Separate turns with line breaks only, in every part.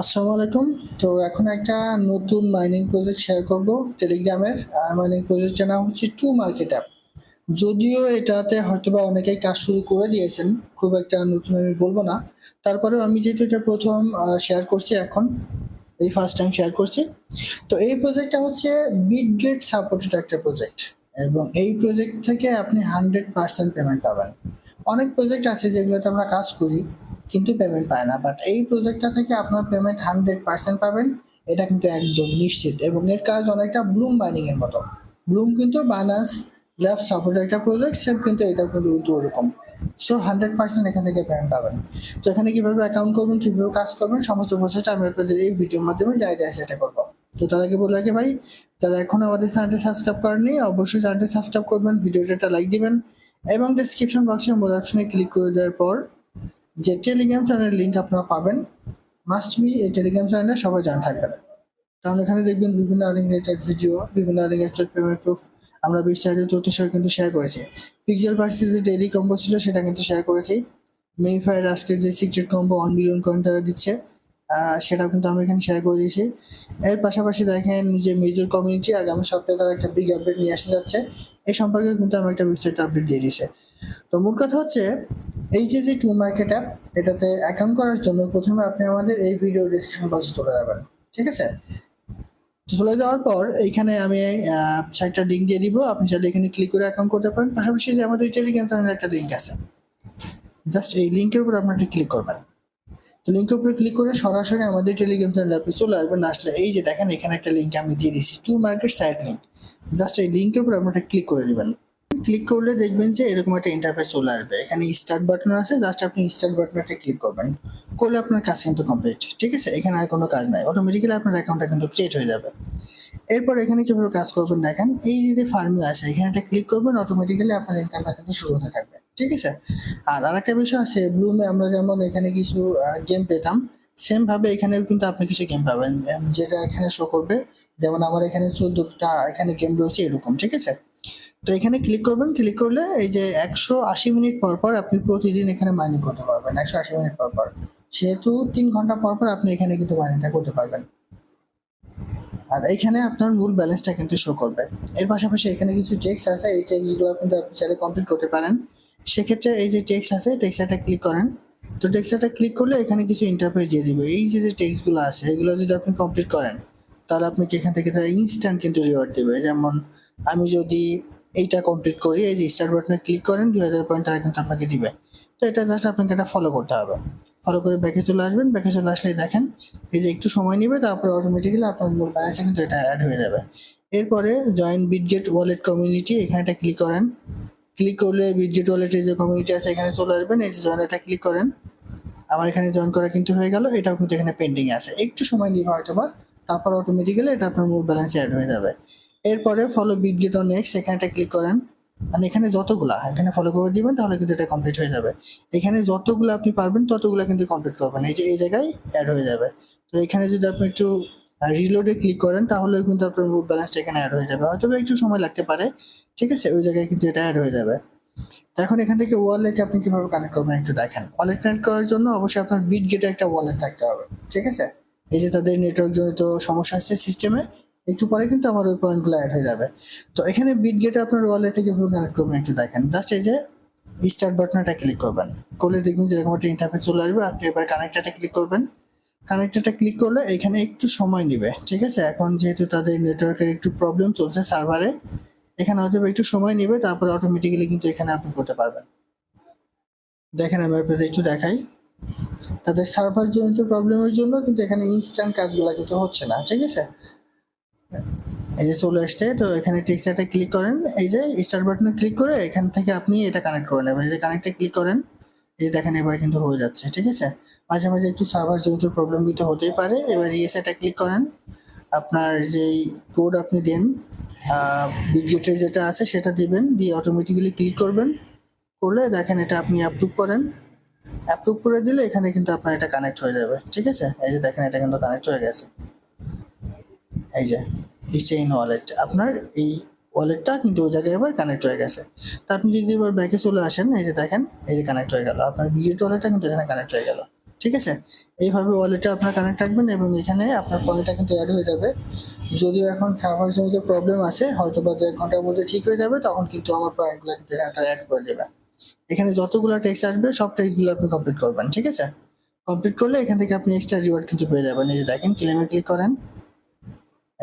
আসসালামু আলাইকুম। তো এখন একটা নতুন মাইনিং প্রজেক্ট শেয়ার করব টেলিগ্রামের আর মাইনিং প্রজেক্টটার নাম হচ্ছে টু মার্কেট অ্যাপ যদিও এটাতে হয়তোবা অনেকেই কাজ শুরু করে দিয়েছেন, খুব একটা নতুন আমি বলব না। তারপরেও আমি যেহেতু এটা প্রথম শেয়ার করছি এখন, এই ফার্স্ট টাইম শেয়ার করছি, তো এই প্রজেক্টটা হচ্ছে বিটগেট সাপোর্টেড একটা প্রজেক্ট এবং এই প্রজেক্ট থেকে আপনি হান্ড্রেড পার্সেন্ট পেমেন্ট পাবেন। অনেক প্রজেক্ট আছে যেগুলোতে আমরা কাজ করি কিন্তু পেমেন্ট পায় না। বাট এই প্রজেক্টটা থেকে আপনার পেমেন্ট হান্ড্রেড পার্সেন্ট পাবেন, এটা কিন্তু একদম নিশ্চিত। এবং এর কাজ অনেকটা ব্লুম মাইনিং এর মতো। ব্লুম কিন্তু বানাস ল্যাব সাপোর্ট একটা প্রজেক্ট সেম কিন্তু এটাও কিন্তু ওরকম। সো হান্ড্রেড পার্সেন্ট এখান থেকে পেমেন্ট পাবেন। তো এখানে কীভাবে অ্যাকাউন্ট করবেন, কীভাবে কাজ করবেন, সমস্ত প্রসেসটা আমি আপনাদের এই ভিডিওর মাধ্যমে যাই দেওয়ার চেষ্টা করব। তো তার আগে বলে রাখি ভাই, যারা এখন আমাদের চ্যানেলটি সাবস্ক্রাইব করেননি, অবশ্যই চ্যানেলটি সাবস্ক্রাইব করবেন ভিডিওটা একটা লাইক দিবেন, এবং ডিসক্রিপশন বক্সে মোর অপশনে ক্লিক করে দেওয়ার পর যে টেলিগ্রাম চ্যানেলের লিঙ্ক আপনারা পাবেন। মাস্ট বি এই টেলিগ্রাম চ্যানেলে সবাই জানা থাকবেন। কারণ এখানে দেখবেন বিভিন্ন আর্নিং রিলেটেড ভিডিও বিভিন্ন আর্নিং রিলেটেড পেমেন্ট প্রুফ আমরা বিস্তারিত তথ্য সহ কিন্তু শেয়ার করেছি। পিক্সেল ভার্সিস যে ডেইলি কম্বো ছিল, সেটা কিন্তু শেয়ার করেছি। মেইফায়ার আজকের যে secret combo one million coin তারা দিচ্ছে সেটাও কিন্তু আমরা এখানে শেয়ার করে দিয়েছি। এর পাশাপাশি দেখেন যে মেজর কমিউনিটি আগামী সপ্তাহে তারা একটা বিগ আপডেট নিয়ে আসতে যাচ্ছে। এই সম্পর্কে কিন্তু আমি একটা বিস্তারিত আপডেট দিয়ে দিয়েছে। তো মূল কথা হচ্ছে এই যে যে টু মার্কেট অ্যাপ এটাতে অ্যাকাউন্ট করার জন্য প্রথমে আপনি আমাদের এই ভিডিও ডিসক্রিপশন বক্সে চলে যাবেন, ঠিক আছে? তো চলে যাওয়ার পর এইখানে আমি একটা লিঙ্ক দিয়ে দিব, আপনি চাইলে এখানে ক্লিক করে অ্যাকাউন্ট করতে পারেন। পাশাপাশি যে আমাদের টেলিগ্রাম চ্যানেলের একটা লিঙ্ক আছে। জাস্ট এই লিঙ্কের উপর আপনার ক্লিক করবেন। তো লিঙ্কের উপরে ক্লিক করে সরাসরি আমাদের টেলিগ্রাম চ্যানেলে আপনি চলে আসবেন। আসলে এই যে দেখেন, এখানে একটা লিঙ্ক আমি দিয়ে দিচ্ছি Tomarket site link just এই লিঙ্কের উপর আপনারা ক্লিক করে দিবেন ক্লিক করলে দেখবেন যে এরকম একটা ইন্টারফেস চলে আসবে। এখানে স্টার্ট বাটন আছে জাস্ট আপনি স্টার্ট বাটনটা ক্লিক করবেন। করলে আপনার কাজ কিন্তু কমপ্লিট ঠিক আছে? এখানে আর কোনো কাজ নাই। অটোমেটিক্যালি আপনার অ্যাকাউন্টটা কিন্তু ক্রিয়েট হয়ে যাবে। এরপর এখানে কীভাবে কাজ করবেন দেখেন, এই যে ফার্মিং আছে, এখানে একটা ক্লিক করবেন অটোমেটিক্যালি আপনার ইনকামটা কিন্তু শুরু হতে থাকবে, ঠিক আছে? আর আরেকটা বিষয় আছে ব্লুমে আমরা যেমন এখানে কিছু গেম পেতাম সেম ভাবে এখানে কিন্তু আপনি কিছু গেম পাবেন। যেটা এখানে শো করবে, যেমন আমার এখানে চোদ্দটা এখানে গেম রয়েছে এরকম, ঠিক আছে? তো এখানে ক্লিক করবেন ক্লিক করলে এই যে একশো আশি মিনিট পর পর আপনি প্রতিদিন এখানে মাইনিং করতে পারবেন, একশো আশি মিনিট পর পর। সেহেতু তিন ঘণ্টা পর পর আপনি এখানে কিন্তু মাইনিংটা করতে পারবেন। আর এখানে আপনার মূল ব্যালেন্সটা কিন্তু শো করবে। এর পাশাপাশি এখানে কিছু টেক্স আছে, এই টেক্সগুলো কিন্তু আপনি চাইলে কমপ্লিট করতে পারেন। সেক্ষেত্রে এই যে টেক্স আছে টেক্সটা ক্লিক করেন। তো টেক্সটা ক্লিক করলে এখানে কিছু ইন্টারফেস দিয়ে দিবে। এই যে যে টেক্সগুলো আছে, এগুলো যদি আপনি কমপ্লিট করেন, তাহলে আপনাকে এখান থেকে তারা ইনস্ট্যান্ট কিন্তু রিওয়ার্ড দেবে। যেমন, আমি যদি এইটা কমপ্লিট করি এই যে স্টার বাটনে ক্লিক করেন, দুই হাজার পয়েন্ট তারা কিন্তু আপনাকে দিবে। তো এটা জাস্ট আপনাকে এটা ফলো করতে হবে। ফলো করে ব্যাকে চলে আসবেন ব্যাকে চলে আসলে দেখেন, এই যে একটু সময় নেবে, তারপরে অটোমেটিক্যালি আপনার মূল ব্যালেন্সে কিন্তু এটা অ্যাড হয়ে যাবে। এরপরে জয়েন বিটগেট ওয়ালেট কমিউনিটি এখানে একটা ক্লিক করেন। ক্লিক করলে বিটগেট ওয়ালেটের যে কমিউনিটি আছে, এখানে চলে আসবেন, এই যে জয়েন এটা ক্লিক করেন। আমার এখানে জয়েন করা কিন্তু হয়ে গেল, এটাও কিন্তু এখানে পেন্ডিং আছে। একটু সময় নিবে হয়তো বা তারপর অটোমেটিক্যালি এটা আপনার মূল ব্যালেন্সে অ্যাড হয়ে যাবে। এরপরে ফলো বিটগেট অন নেক্সট এখানে একটা ক্লিক করেন। মানে এখানে যতগুলা, এখানে ফলো করে দিবেন, তাহলে কিন্তু এটা কমপ্লিট হয়ে যাবে। এখানে যতগুলো আপনি পারবেন, ততগুলো কিন্তু কমপ্লিট করবেন। এই যে, এই জায়গায় অ্যাড হয়ে যাবে। তো এখানে যদি আপনি একটু রিলোডে ক্লিক করেন, তাহলে কিন্তু আপনার ব্যালেন্সটা এখানে অ্যাড হয়ে যাবে। হয়তো একটু সময় লাগতে পারে, ঠিক আছে? ওই জায়গায় কিন্তু এটা অ্যাড হয়ে যাবে। তো এখন এখান থেকে ওয়ালেট আপনি কীভাবে কানেক্ট করবেন একটু দেখেন। ওয়ালেট কানেক্ট করার জন্য অবশ্যই আপনার বিট গেটে একটা ওয়ালেট থাকতে হবে, ঠিক আছে? এই যে তাদের নেটওয়ার্ক জনিত সমস্যা আছে সিস্টেমে একটু পরে কিন্তু আমার ওই পয়েন্টগুলো অ্যাড হয়ে যাবে। তো এখানে বিট গেটে আপনার ওয়ালেটে কীভাবে কানেক্ট করবেন একটু দেখেন। জাস্ট এই যে স্টার্ট বাটনটা ক্লিক করবেন। করলে দেখবেন যে এরকম একটা ইন্টারফেস চলে আসবে। আপনি এবার কানেক্টারটা ক্লিক করবেন। কানেক্টারটা ক্লিক করলে এখানে একটু সময় নেবে, ঠিক আছে? এখন যেহেতু তাদের নেটওয়ার্কের একটু প্রবলেম চলছে সার্ভারে এখানে হয়তো একটু সময় নেবে, তারপরে অটোমেটিক্যালি কিন্তু এখানে আপনি করতে পারবেন। দেখেন আমি আপনাদের একটু দেখাই। তাদের সার্ভার জনিত প্রবলেমের জন্য কিন্তু এখানে ইনস্ট্যান্ট কাজগুলো কিন্তু হচ্ছে না, ঠিক আছে? এই যে চলে আসছে, তো এখানে টেক্সচারটা ক্লিক করেন। এই যে স্টার বাটনে ক্লিক করে এখান থেকে আপনি এটা কানেক্ট করে নেবেন। এই যে কানেক্টে ক্লিক করেন, এই দেখেন এবার কিন্তু হয়ে যাচ্ছে, ঠিক আছে? মাঝে মাঝে একটু সার্ভার জনিত প্রবলেম কিন্তু হতেই পারে। এবার ইএসআইটা ক্লিক করেন। আপনার যেই কোড আপনি দেন বিডগেটের যেটা আছে সেটা দিবেন, দিয়ে অটোমেটিক্যালি ক্লিক করবেন। করলে দেখেন এটা আপনি অ্যাপ্রুভ করেন। অ্যাপ্রুভ করে দিলে এখানে কিন্তু আপনার এটা কানেক্ট হয়ে যাবে, ঠিক আছে? এই যে দেখেন এটা কিন্তু কানেক্ট হয়ে গেছে। এই যে স্টেইন ওয়ালেট আপনার এই ওয়ালেটটা কিন্তু ওই জায়গায় এবার কানেক্ট হয়ে গেছে। তো আপনি যদি এবার ব্যাকে চলে আসেন, এই যে দেখেন, এই যে কানেক্ট হয়ে গেল। আপনার বিডিও ওয়ালেটটা কিন্তু এখানে কানেক্ট হয়ে গেল। ঠিক আছে? এইভাবে ওয়ালেটে আপনার কানেক্ট রাখবেন এবং এখানে আপনার পয়েন্টটা কিন্তু অ্যাড হয়ে যাবে। যদিও এখন সার্ভার জনিত প্রবলেম আছে হয়তো বা দু এক ঘণ্টার মধ্যে ঠিক হয়ে যাবে, তখন কিন্তু আমার পয়েন্টগুলো কিন্তু এখানে তারা অ্যাড করে দেবে। এখানে যতগুলো টেক্সট আসবে, সব টেক্সটগুলো আপনি কমপ্লিট করবেন, ঠিক আছে? কমপ্লিট করলে এখান থেকে আপনি এক্সট্রা রিওয়ার্ড কিন্তু পেয়ে যাবেন। এই যে দেখেন ক্লেমে ক্লিক করেন।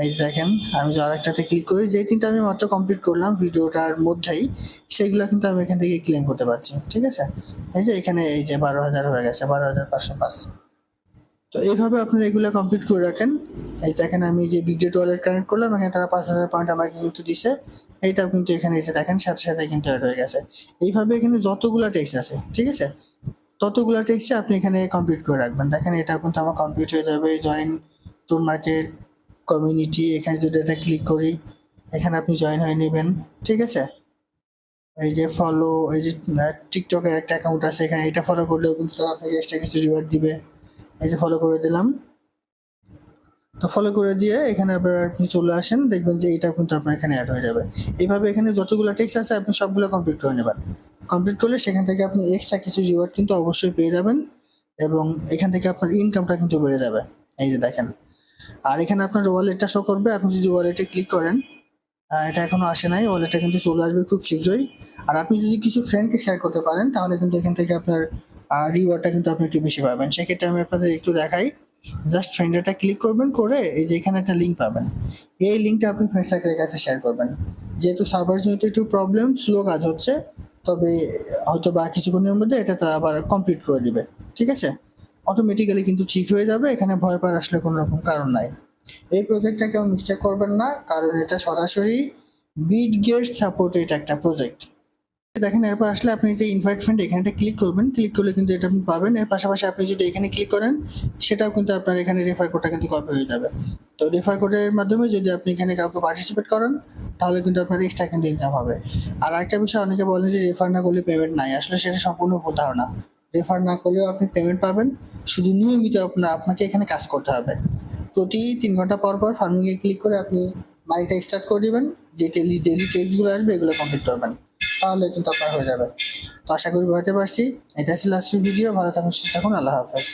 এই দেখেন, আমি যে আরেকটাতে ক্লিক করি, যে তিনটা আমি মাত্র কমপ্লিট করলাম ভিডিওটার মধ্যেই সেইগুলো কিন্তু আমি এখান থেকে ক্লেম করতে পারছি, ঠিক আছে? এই যে এখানে এই যে বারো হাজার হয়ে গেছে, বারো হাজার পাঁচশো পাঁচ। তো এইভাবে আপনারা এগুলো কমপ্লিট করে রাখেন। এই দেখেন, আমি যে বিগ ডেট ওয়ালেট কানেক্ট করলাম, এখানে তারা পাঁচ হাজার পয়েন্ট আমাকে কিন্তু দিছে। এইটাও কিন্তু এখানে এসে দেখেন, সাথে সাথে কিন্তু হয়ে গেছে। এইভাবে এখানে যতগুলো টেক্সট আছে, ঠিক আছে? ততগুলো টেক্সটে আপনি এখানে কমপ্লিট করে রাখবেন। দেখেন এটা কিন্তু আমার কমপ্লিট হয়ে যাবে জয়েন টুর মার্কেট কমিউনিটি এখানে যদি এটা ক্লিক করি, এখানে আপনি জয়েন হয়ে নেবেন, ঠিক আছে? এই যে ফলো এই যে টিকটকের একটা অ্যাকাউন্ট আছে, এখানে এটা ফলো করলেও কিন্তু আপনাকে এক্সট্রা কিছু রিওয়ার্ড দিবে। এই যে ফলো করে দিলাম। তো ফলো করে দিয়ে এখানে আবার আপনি চলে আসেন, দেখবেন যে এটা কিন্তু আপনার এখানে অ্যাড হয়ে যাবে। এইভাবে এখানে যতগুলো টেক্স আছে, আপনি সবগুলো কমপ্লিট করে নেবেন। কমপ্লিট করলে সেখান থেকে আপনি এক্সট্রা কিছু রিওয়ার্ড কিন্তু অবশ্যই পেয়ে যাবেন এবং এখান থেকে আপনার ইনকামটা কিন্তু বেড়ে যাবে। এই যে দেখেন। আর এখানে আপনার ওয়ালেটটা শো করবে। আপনি যদি ওয়ালেটে ক্লিক করেন এটা এখনও আসে নাই। ওয়ালেটটা কিন্তু চলে আসবে খুব শীঘ্রই। আর আপনি যদি কিছু ফ্রেন্ডকে শেয়ার করতে পারেন, তাহলে কিন্তু এখান থেকে আপনার রিওয়ার্ডটা কিন্তু আপনি একটু বেশি পাবেন। সেক্ষেত্রে আমি আপনাদের একটু দেখাই। জাস্ট ফ্রেন্ডেরটা ক্লিক করবেন, করে এই যে এখানে একটা লিঙ্ক পাবেন। এই লিঙ্কটা আপনি ফ্রেন্ড সার্কেলের কাছে শেয়ার করবেন। যেহেতু সার্ভার জনিত একটু প্রবলেম স্লো কাজ হচ্ছে। তবে হয়তো বা কিছুক্ষণের মধ্যে এটা তারা আবার কমপ্লিট করে দিবে। ঠিক আছে? অটোমেটিক্যালি কিন্তু ঠিক হয়ে যাবে, এখানে ভয় পাওয়ার আসলে কোনো রকম কারণ নাই। এই প্রজেক্টটা কেউ মিস্টেক করবেন না, কারণ এটা সরাসরি বিড গেট সাপোর্টেড একটা প্রজেক্ট দেখেন, এরপর আসলে আপনি যে ইনভাইট ফ্রেন্ড এখানে ক্লিক করবেন ক্লিক করলে কিন্তু এটা আপনি পাবেন। এর পাশাপাশি আপনি যদি এখানে ক্লিক করেন, সেটাও কিন্তু আপনার এখানে রেফার কোডটা কিন্তু কপি হয়ে যাবে। তো রেফার কোডের মাধ্যমে যদি আপনি এখানে কাউকে পার্টিসিপেট করেন, তাহলে কিন্তু আপনার এক্সট্রা কিন্তু ইনকাম হবে। আর একটা বিষয়, অনেকে বলেন যে রেফার না করলে পেমেন্ট নাই। আসলে সেটা সম্পূর্ণ ভুল ধারণা। রেফার না করলেও আপনি পেমেন্ট পাবেন। শুধু নিয়মিত আপনার আপনাকে এখানে কাজ করতে হবে। প্রতি তিন ঘণ্টা পর পর ফার্মিংয়ে ক্লিক করে আপনি মাইটা স্টার্ট করে দেবেন। যে ডেলি ডেলি টেস্টগুলো আসবে, এগুলো কমপ্লিট করবেন। তাহলে কিন্তু আপনার হয়ে যাবে। তো আশা করি বুঝতে পারছি। এটা ছিল আজকের ভিডিও ভালো থাকুন, সুস্থ থাকুন। আল্লাহ হাফেজ।